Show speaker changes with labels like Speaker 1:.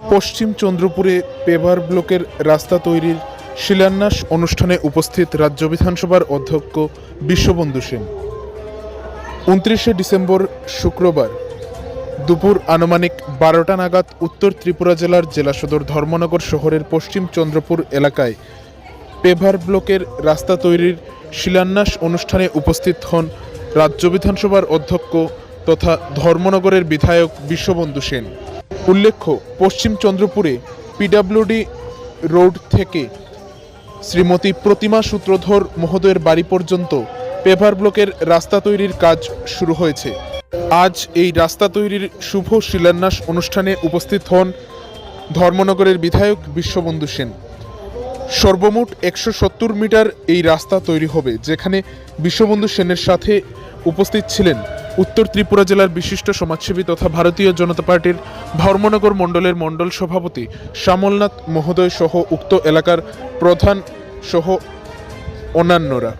Speaker 1: পশ্চিম চন্দ্রপুরে paver ব্লকের রাস্তা তৈরির শিলান্যাস অনুষ্ঠানে উপস্থিত রাজ্য বিধানসভার অধ্যক্ষ বিশ্ববন্ধু সেন। উনত্রিশে ডিসেম্বর শুক্রবার দুপুর আনুমানিক বারোটা নাগাদ উত্তর ত্রিপুরা জেলার জেলা সদর ধর্মনগর শহরের পশ্চিম চন্দ্রপুর এলাকায় পেভার ব্লকের রাস্তা তৈরির শিলান্যাস অনুষ্ঠানে উপস্থিত হন রাজ্য বিধানসভার অধ্যক্ষ তথা ধর্মনগরের বিধায়ক বিশ্ববন্ধু সেন। উল্লেখ্য, পশ্চিম চন্দ্রপুরে পিডাব্লিউডি রোড থেকে শ্রীমতী প্রতিমা সূত্রধর মহোদয়ের বাড়ি পর্যন্ত পেভার ব্লকের রাস্তা তৈরির কাজ শুরু হয়েছে। আজ এই রাস্তা তৈরির শুভ শিলান্যাস অনুষ্ঠানে উপস্থিত হন ধর্মনগরের বিধায়ক বিশ্ববন্ধু সেন। সর্বমোট একশো সত্তর মিটার এই রাস্তা তৈরি হবে, যেখানে বিশ্ববন্ধু সেনের সাথে উপস্থিত ছিলেন উত্তর ত্রিপুরা জেলার বিশিষ্ট সমাজসেবী তথা ভারতীয় জনতা পার্টির ধর্মনগর মণ্ডলের মণ্ডল সভাপতি শ্যামলনাথ মহোদয় সহ উক্ত এলাকার প্রধান সহ অন্যান্যরা।